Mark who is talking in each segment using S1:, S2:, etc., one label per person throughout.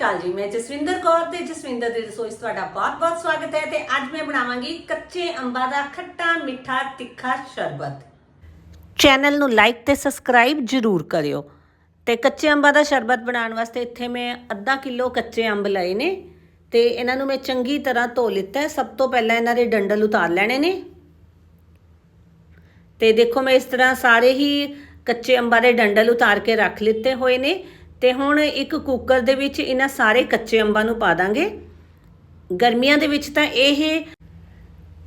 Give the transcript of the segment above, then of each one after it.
S1: ਅਕਾਲ ਜੀ, ਮੈਂ ਜਸਵਿੰਦਰ ਕੌਰ ਤੇ ਜਸਵਿੰਦਰ ਦੀ ਰਸੋਈ 'ਚ ਤੁਹਾਡਾ ਬਹੁਤ-ਬਹੁਤ ਸਵਾਗਤ ਹੈ ਤੇ ਅੱਜ ਮੈਂ ਬਣਾਵਾਂਗੀ ਕੱਚੇ ਅੰਬਾਂ ਦਾ ਖੱਟਾ ਮਿੱਠਾ ਤਿੱਖਾ ਸ਼ਰਬਤ। ਚੈਨਲ ਨੂੰ ਲਾਈਕ ਤੇ ਸਬਸਕ੍ਰਾਈਬ ਜ਼ਰੂਰ ਕਰਿਓ। ਤੇ ਕੱਚੇ ਅੰਬਾਂ ਦਾ ਸ਼ਰਬਤ ਬਣਾਉਣ ਵਾਸਤੇ ਇੱਥੇ ਮੈਂ ਅੱਧਾ ਕਿਲੋ ਕੱਚੇ ਅੰਬ ਲਏ ਨੇ ਤੇ ਇਹਨਾਂ ਨੂੰ ਮੈਂ ਚੰਗੀ ਤਰ੍ਹਾਂ ਧੋ ਲਿੱਤਾ ਸਭ ਤੋਂ ਪਹਿਲਾਂ ਇਹਨਾਂ ਦੇ ਡੰਡਲ ਉਤਾਰ ਲੈਣੇ ਨੇ। ਤੇ ਦੇਖੋ ਮੈਂ ਇਸ ਤਰ੍ਹਾਂ ਸਾਰੇ ਹੀ ਕੱਚੇ ਅੰਬਾਂ ਦੇ ਡੰਡਲ ਉਤਾਰ ਕੇ ਰੱਖ ਲਿੱਤੇ ਹੋਏ ਨੇ। ਤੇ ਹੁਣ ਇੱਕ ਕੁੱਕਰ ਦੇ ਵਿੱਚ ਇਹਨਾਂ ਸਾਰੇ ਕੱਚੇ ਅੰਬਾਂ ਨੂੰ ਪਾ ਦਾਂਗੇ। ਗਰਮੀਆਂ ਦੇ ਵਿੱਚ ਤਾਂ ਇਹ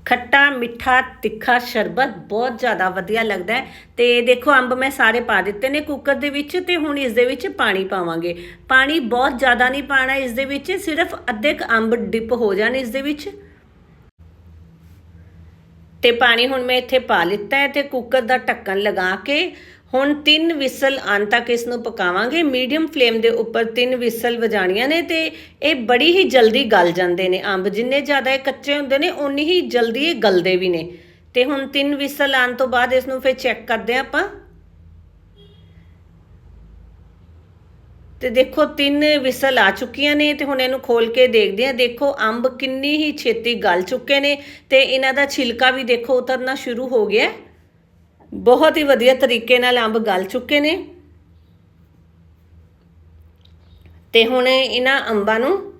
S1: ਖੱਟਾ, ਮਿੱਠਾ, ਤਿੱਖਾ ਸ਼ਰਬਤ ਬਹੁਤ ਜ਼ਿਆਦਾ ਵਧੀਆ ਲੱਗਦਾ ਹੈ। ਤੇ ਦੇਖੋ, ਅੰਬ ਮੈਂ ਸਾਰੇ ਪਾ ਦਿੱਤੇ ਨੇ ਕੁੱਕਰ ਦੇ ਵਿੱਚ ਤੇ ਹੁਣ ਇਸ ਦੇ ਵਿੱਚ ਪਾਣੀ ਪਾਵਾਂਗੇ। ਪਾਣੀ ਬਹੁਤ ਜ਼ਿਆਦਾ ਨਹੀਂ ਪਾਣਾ ਇਸ ਦੇ ਵਿੱਚ, ਸਿਰਫ ਅੱਧੇ ਕ ਅੰਬ ਡਿਪ ਹੋ ਜਾਣ ਇਸ ਦੇ ਵਿੱਚ। ਤੇ ਪਾਣੀ ਹੁਣ ਮੈਂ ਇੱਥੇ ਪਾ ਲਿੱਤਾ ਹੈ ਤੇ ਕੁੱਕਰ ਦਾ ਢੱਕਣ ਲਗਾ ਕੇ ਹੁਣ ਤਿੰਨ ਵਿਸਲ ਆਉਣ ਤੱਕ ਇਸ ਨੂੰ ਪਕਾਵਾਂਗੇ। ਮੀਡੀਅਮ ਫਲੇਮ ਦੇ ਉੱਪਰ ਤਿੰਨ ਵਿਸਲ ਵਜਾਣੀਆਂ ਨੇ ਤੇ ਇਹ ਬੜੀ ਹੀ ਜਲਦੀ ਗਲ ਜਾਂਦੇ ਨੇ ਅੰਬ। ਜਿੰਨੇ ਜ਼ਿਆਦਾ ਇਹ ਕੱਚੇ ਹੁੰਦੇ ਨੇ ਉਨੀ ਹੀ ਜਲਦੀ ਇਹ ਗਲਦੇ ਵੀ ਨੇ। ਤੇ ਹੁਣ ਤਿੰਨ ਵਿਸਲ ਆਉਣ ਤੋਂ ਬਾਅਦ ਇਸ ਨੂੰ ਫਿਰ ਚੈੱਕ ਕਰਦੇ ਹਾਂ ਆਪਾਂ। ਤੇ ਦੇਖੋ, ਤਿੰਨ ਵਿਸਲ ਆ ਚੁੱਕੀਆਂ ਨੇ ਤੇ ਹੁਣ ਇਹਨੂੰ ਖੋਲ ਕੇ ਦੇਖਦੇ ਹਾਂ। ਦੇਖੋ, ਅੰਬ ਕਿੰਨੀ ਹੀ ਛੇਤੀ ਗਲ ਚੁੱਕੇ ਨੇ ਤੇ ਇਹਨਾਂ ਦਾ ਛਿਲਕਾ ਵੀ ਦੇਖੋ, ਉਤਰਨਾ ਸ਼ੁਰੂ ਹੋ ਗਿਆ। ਬਹੁਤ ਹੀ ਵਧੀਆ ਤਰੀਕੇ ਨਾਲ ਅੰਬ ਗਲ ਚੁੱਕੇ ਨੇ। ਤੇ ਹੁਣ ਇਹਨਾਂ ਅੰਬਾਂ ਨੂੰ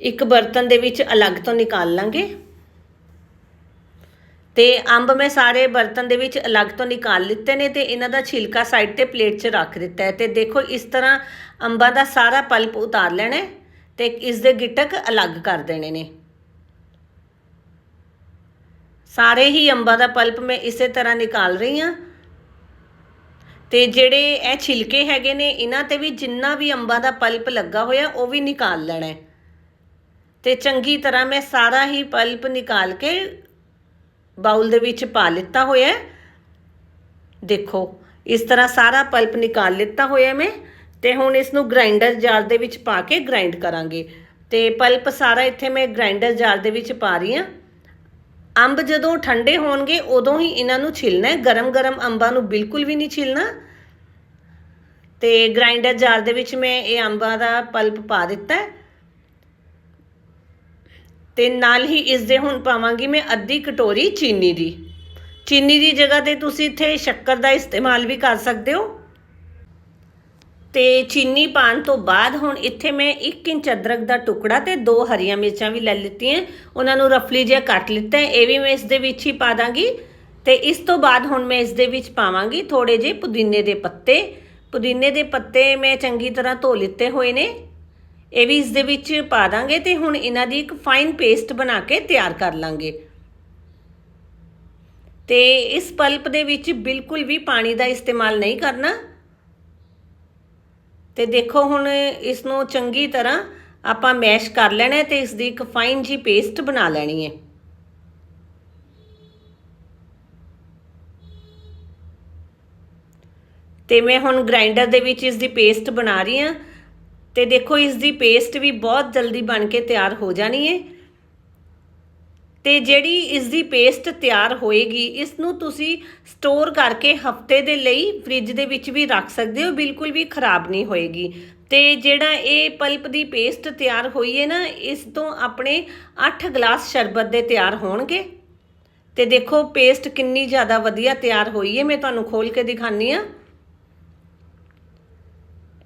S1: ਇੱਕ ਬਰਤਨ ਦੇ ਵਿੱਚ ਅਲੱਗ ਤੋਂ ਨਿਕਾਲ ਲਾਂਗੇ। ਤੇ ਅੰਬ ਮੈਂ ਸਾਰੇ ਬਰਤਨ ਦੇ ਵਿੱਚ ਅਲੱਗ ਤੋਂ ਨਿਕਾਲ ਲਿੱਤੇ ਨੇ ਤੇ ਇਹਨਾਂ ਦਾ ਛਿਲਕਾ ਸਾਈਡ ਤੇ ਪਲੇਟ 'ਚ ਰੱਖ ਦਿੱਤਾ ਹੈ। ਤੇ ਦੇਖੋ ਇਸ ਤਰ੍ਹਾਂ ਅੰਬਾਂ ਦਾ ਸਾਰਾ ਪਲਪ ਉਤਾਰ ਲੈਣਾ ਹੈ ਤੇ ਇਸ ਦੇ ਗਿਟਕ ਅਲੱਗ ਕਰ ਦੇਣੇ ਨੇ। ਸਾਰੇ ਹੀ ਅੰਬਾਂ ਦਾ ਪਲਪ ਮੈਂ ਇਸੇ ਤਰ੍ਹਾਂ ਨਿਕਾਲ ਰਹੀ ਹਾਂ। ਤੇ ਜਿਹੜੇ ਇਹ ਛਿਲਕੇ ਹੈਗੇ ਨੇ, ਇਹਨਾਂ ਤੇ ਵੀ ਜਿੰਨਾ ਵੀ ਅੰਬਾਂ ਦਾ ਪਲਪ ਲੱਗਾ ਹੋਇਆ, ਉਹ ਵੀ ਨਿਕਾਲ ਲੈਣਾ ਹੈ। ਤੇ ਚੰਗੀ ਤਰ੍ਹਾਂ ਮੈਂ ਸਾਰਾ ਹੀ ਪਲਪ ਨਿਕਾਲ ਕੇ ਬਾਉਲ ਦੇ ਵਿੱਚ ਪਾ ਲਿੱਤਾ ਹੋਇਆ ਦੇਖੋ, ਇਸ ਤਰ੍ਹਾਂ ਸਾਰਾ ਪਲਪ ਨਿਕਾਲ ਲਿੱਤਾ ਹੋਇਆ ਮੈਂ, ਤੇ ਹੁਣ ਇਸ ਨੂੰ ਗ੍ਰਾਈਂਡਰ ਜਾਰ ਦੇ ਵਿੱਚ ਪਾ ਕੇ ਗ੍ਰਾਈਂਡ ਕਰਾਂਗੇ। ਤੇ ਪਲਪ ਸਾਰਾ ਇੱਥੇ ਮੈਂ ਗ੍ਰਾਈਂਡਰ ਜਾਰ ਦੇ ਵਿੱਚ ਪਾ ਰਹੀ ਹਾਂ। ਅੰਬ ਜਦੋਂ ਠੰਡੇ ਹੋਣਗੇ, ਉਦੋਂ ਹੀ ਇਹਨਾਂ ਨੂੰ ਛਿਲਣਾ ਹੈ। ਗਰਮ-ਗਰਮ ਅੰਬਾਂ ਨੂੰ ਬਿਲਕੁਲ ਵੀ ਨਹੀਂ ਛਿਲਣਾ। ਤੇ ਗ੍ਰਾਈਂਡਰ ਜਾਰ ਦੇ ਵਿੱਚ ਮੈਂ ਇਹ ਅੰਬਾਂ ਦਾ ਪਲਪ ਪਾ ਦਿੱਤਾ ਹੈ। ਤੇ ਨਾਲ ਹੀ ਇਸ ਦੇ ਹੁਣ ਪਾਵਾਂਗੀ ਮੈਂ ਅੱਧੀ ਕਟੋਰੀ ਚੀਨੀ ਦੀ। ਚੀਨੀ ਦੀ ਜਗ੍ਹਾ ਤੇ ਤੁਸੀਂ ਇੱਥੇ ਸ਼ੱਕਰ ਦਾ ਇਸਤੇਮਾਲ ਵੀ ਕਰ ਸਕਦੇ ਹੋ। ਤੇ ਚੀਨੀ ਪਾਣ ਤੋਂ ਬਾਅਦ ਹੁਣ ਇੱਥੇ ਮੈਂ 1 ਇੰਚ ਅਦਰਕ ਦਾ ਟੁਕੜਾ ਤੇ ਦੋ ਹਰੀਆਂ ਮਿਰਚਾਂ ਵੀ ਲੈ ਲਿੱਤੀਆਂ। ਉਹਨਾਂ ਨੂੰ ਰਫਲੀ ਜਿਹਾ ਕੱਟ ਲਿੱਤਾ ਇਹ ਵੀ ਮੈਂ ਇਸ ਦੇ ਵਿੱਚ ਹੀ ਪਾ ਦਾਂਗੀ। ਤੇ ਇਸ ਤੋਂ ਬਾਅਦ ਹੁਣ ਮੈਂ ਇਸ ਦੇ ਵਿੱਚ ਪਾਵਾਂਗੀ ਥੋੜੇ ਜਿਹੇ ਪੁਦੀਨੇ ਦੇ ਪੱਤੇ। ਪੁਦੀਨੇ ਦੇ ਪੱਤੇ ਮੈਂ ਚੰਗੀ ਤਰ੍ਹਾਂ ਧੋ ਲਿੱਤੇ ਹੋਏ ਨੇ। ਇਹ ਵੀ ਇਸ ਦੇ ਵਿੱਚ ਪਾ ਦਾਂਗੇ ਤੇ ਹੁਣ ਇਹਨਾਂ ਦੀ ਇੱਕ ਫਾਈਨ ਪੇਸਟ ਬਣਾ ਕੇ ਤਿਆਰ ਕਰ ਲਾਂਗੇ। ਤੇ ਇਸ ਪਲਪ ਦੇ ਵਿੱਚ ਬਿਲਕੁਲ ਵੀ ਪਾਣੀ ਦਾ ਇਸਤੇਮਾਲ ਨਹੀਂ ਕਰਨਾ। ਤੇ ਦੇਖੋ ਹੁਣ ਇਸ ਨੂੰ ਚੰਗੀ ਤਰ੍ਹਾਂ ਆਪਾਂ ਮੈਸ਼ ਕਰ ਲੈਣਾ ਹੈ ਤੇ ਇਸ ਦੀ ਇੱਕ ਫਾਈਨ ਜੀ ਪੇਸਟ ਬਣਾ ਲੈਣੀ ਹੈ। ਤੇ ਮੈਂ ਹੁਣ ਗ੍ਰਾਈਂਡਰ ਦੇ ਵਿੱਚ ਇਸ ਦੀ ਪੇਸਟ ਬਣਾ ਰਹੀ ਹਾਂ। ਤੇ ਦੇਖੋ ਇਸ ਦੀ ਪੇਸਟ ਵੀ ਬਹੁਤ ਜਲਦੀ ਬਣ ਕੇ ਤਿਆਰ ਹੋ ਜਾਣੀ ਹੈ। ਤੇ ਜਿਹੜੀ ਇਸ ਦੀ ਪੇਸਟ ਤਿਆਰ ਹੋਏਗੀ ਇਸ ਨੂੰ ਤੁਸੀਂ ਸਟੋਰ ਕਰਕੇ ਹਫ਼ਤੇ ਦੇ ਲਈ ਫ੍ਰਿਜ ਦੇ ਵਿੱਚ ਵੀ ਰੱਖ ਸਕਦੇ ਹੋ, ਬਿਲਕੁਲ ਵੀ ਖਰਾਬ ਨਹੀਂ ਹੋਏਗੀ। ਤੇ ਜਿਹੜਾ ਇਹ ਪਲਪ ਦੀ ਪੇਸਟ ਤਿਆਰ ਹੋਈ ਹੈ ਨਾ, ਇਸ ਤੋਂ ਆਪਣੇ 8 ਗਲਾਸ ਸ਼ਰਬਤ ਦੇ ਤਿਆਰ ਹੋਣਗੇ। ਤੇ ਦੇਖੋ ਪੇਸਟ ਕਿੰਨੀ ਜ਼ਿਆਦਾ ਵਧੀਆ ਤਿਆਰ ਹੋਈ ਹੈ, ਮੈਂ ਤੁਹਾਨੂੰ ਖੋਲ ਕੇ ਦਿਖਾਨੀ ਆ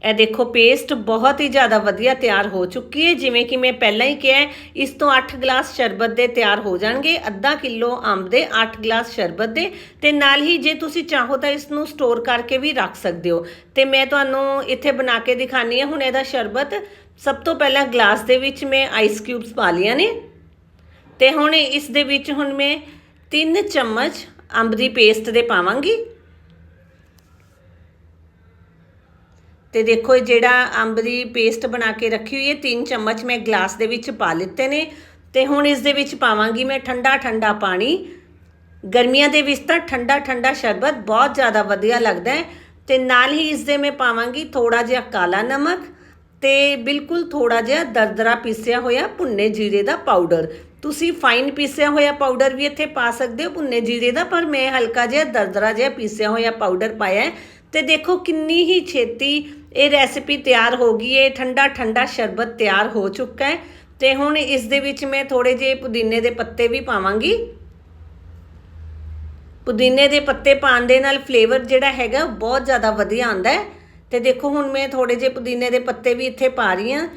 S1: ਇਹ ਦੇਖੋ ਪੇਸਟ ਬਹੁਤ ਹੀ ਜ਼ਿਆਦਾ ਵਧੀਆ ਤਿਆਰ ਹੋ ਚੁੱਕੀ ਹੈ। ਜਿਵੇਂ ਕਿ ਮੈਂ ਪਹਿਲਾਂ ਹੀ ਕਿਹਾ ਇਸ ਤੋਂ 8 ਗਲਾਸ ਸ਼ਰਬਤ ਦੇ ਤਿਆਰ ਹੋ ਜਾਣਗੇ। ਅੱਧਾ ਕਿਲੋ ਅੰਬ ਦੇ 8 ਗਲਾਸ ਸ਼ਰਬਤ ਦੇ। ਤੇ ਨਾਲ ਹੀ ਜੇ ਤੁਸੀਂ ਚਾਹੋ ਤਾਂ ਇਸ ਨੂੰ ਸਟੋਰ ਕਰਕੇ ਵੀ ਰੱਖ ਸਕਦੇ ਹੋ। ਤੇ ਮੈਂ ਤੁਹਾਨੂੰ ਇੱਥੇ ਬਣਾ ਕੇ ਦਿਖਾਨੀ ਹਾਂ। ਹੁਣ ਇਹਦਾ ਸ਼ਰਬਤ ਸਭ ਤੋਂ ਪਹਿਲਾਂ ਗਲਾਸ ਦੇ ਵਿੱਚ ਮੈਂ ਆਈਸ ਕਿਊਬਸ ਪਾ ਲੀਆਂ ਨੇ। ਤੇ ਹੁਣ ਇਸ ਦੇ ਵਿੱਚ ਹੁਣ ਮੈਂ 3 ਚਮਚ ਅੰਬ ਦੀ ਪੇਸਟ ਦੇ ਪਾਵਾਂਗੀ। ਤੇ ਦੇਖੋ ਇਹ ਜਿਹੜਾ ਅੰਬ ਦੀ ਪੇਸਟ ਬਣਾ ਕੇ ਰੱਖੀ ਹੋਈ ਹੈ 3 ਚਮਚ ਮੈਂ ਗਲਾਸ ਦੇ ਵਿੱਚ ਪਾ ਲਿੱਤੇ ਨੇ। ਤੇ ਹੁਣ ਇਸ ਦੇ ਵਿੱਚ ਪਾਵਾਂਗੀ ਮੈਂ ਠੰਡਾ ਠੰਡਾ ਪਾਣੀ। ਗਰਮੀਆਂ ਦੇ ਵਿੱਚ ਤਾਂ ਠੰਡਾ ਠੰਡਾ ਸ਼ਰਬਤ ਬਹੁਤ ਜ਼ਿਆਦਾ ਵਧੀਆ ਲੱਗਦਾ ਹੈ। ਤੇ ਨਾਲ ਹੀ ਇਸ ਦੇ ਮੈਂ ਪਾਵਾਂਗੀ ਥੋੜਾ ਜਿਹਾ ਕਾਲਾ ਨਮਕ ਤੇ ਬਿਲਕੁਲ ਥੋੜਾ ਜਿਹਾ ਦਰਦਰਾ ਪੀਸਿਆ ਹੋਇਆ ਭੁੰਨੇ ਜੀਰੇ ਦਾ ਪਾਊਡਰ। ਤੁਸੀਂ ਫਾਈਨ ਪੀਸਿਆ ਹੋਇਆ ਪਾਊਡਰ ਵੀ ਇੱਥੇ ਪਾ ਸਕਦੇ ਹੋ, ਭੁੰਨੇ ਜੀਰੇ ਦਾ, ਪਰ ਮੈਂ ਹਲਕਾ ਜਿਹਾ ਦਰਦਰਾ ਜਿਹਾ ਪੀਸਿਆ ਹੋਇਆ ਪਾਊਡਰ ਪਾਇਆ ਹੈ। ਤੇ ਦੇਖੋ ਕਿੰਨੀ ਹੀ ਛੇਤੀ ਇਹ ਰੈਸਿਪੀ ਤਿਆਰ ਹੋ ਗਈ ਹੈ, ਠੰਡਾ ਠੰਡਾ ਸ਼ਰਬਤ ਤਿਆਰ ਹੋ ਚੁੱਕਾ ਹੈ। ਤੇ ਹੁਣ ਇਸ ਦੇ ਵਿੱਚ ਮੈਂ ਥੋੜੇ ਜਿਹੇ ਪੁਦੀਨੇ ਦੇ ਪੱਤੇ ਵੀ ਪਾਵਾਂਗੀ। ਪੁਦੀਨੇ ਦੇ ਪੱਤੇ ਪਾਉਣ ਦੇ ਨਾਲ ਫਲੇਵਰ ਜਿਹੜਾ ਹੈਗਾ ਬਹੁਤ ਜ਼ਿਆਦਾ ਵਧੀਆ ਆਉਂਦਾ ਹੈ। ਤੇ ਦੇਖੋ ਹੁਣ ਮੈਂ ਥੋੜੇ ਜਿਹੇ ਪੁਦੀਨੇ ਦੇ ਪੱਤੇ ਵੀ ਇੱਥੇ ਪਾ ਰਹੀ ਹਾਂ।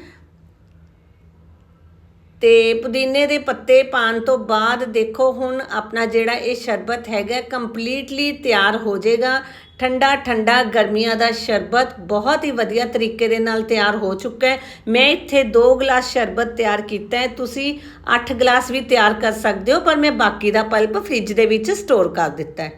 S1: ਤੇ ਪੁਦੀਨੇ ਦੇ ਪੱਤੇ ਪਾਣ ਤੋਂ ਬਾਅਦ ਦੇਖੋ ਹੁਣ ਆਪਣਾ ਜਿਹੜਾ ਇਹ ਸ਼ਰਬਤ ਹੈਗਾ ਕੰਪਲੀਟਲੀ ਤਿਆਰ ਹੋ ਜਾਏਗਾ। ਠੰਡਾ ਠੰਡਾ ਗਰਮੀਆਂ ਦਾ ਸ਼ਰਬਤ ਬਹੁਤ ਹੀ ਵਧੀਆ ਤਰੀਕੇ ਦੇ ਨਾਲ ਤਿਆਰ ਹੋ ਚੁੱਕਾ ਹੈ। ਮੈਂ ਇੱਥੇ 2 ਗਲਾਸ ਸ਼ਰਬਤ ਤਿਆਰ ਕੀਤਾ ਹੈ। ਤੁਸੀਂ 8 ਗਲਾਸ ਵੀ ਤਿਆਰ ਕਰ ਸਕਦੇ ਹੋ, ਪਰ ਮੈਂ ਬਾਕੀ ਦਾ ਪਲਪ ਫ੍ਰਿਜ ਦੇ ਵਿੱਚ ਸਟੋਰ ਕਰ ਦਿੱਤਾ ਹੈ।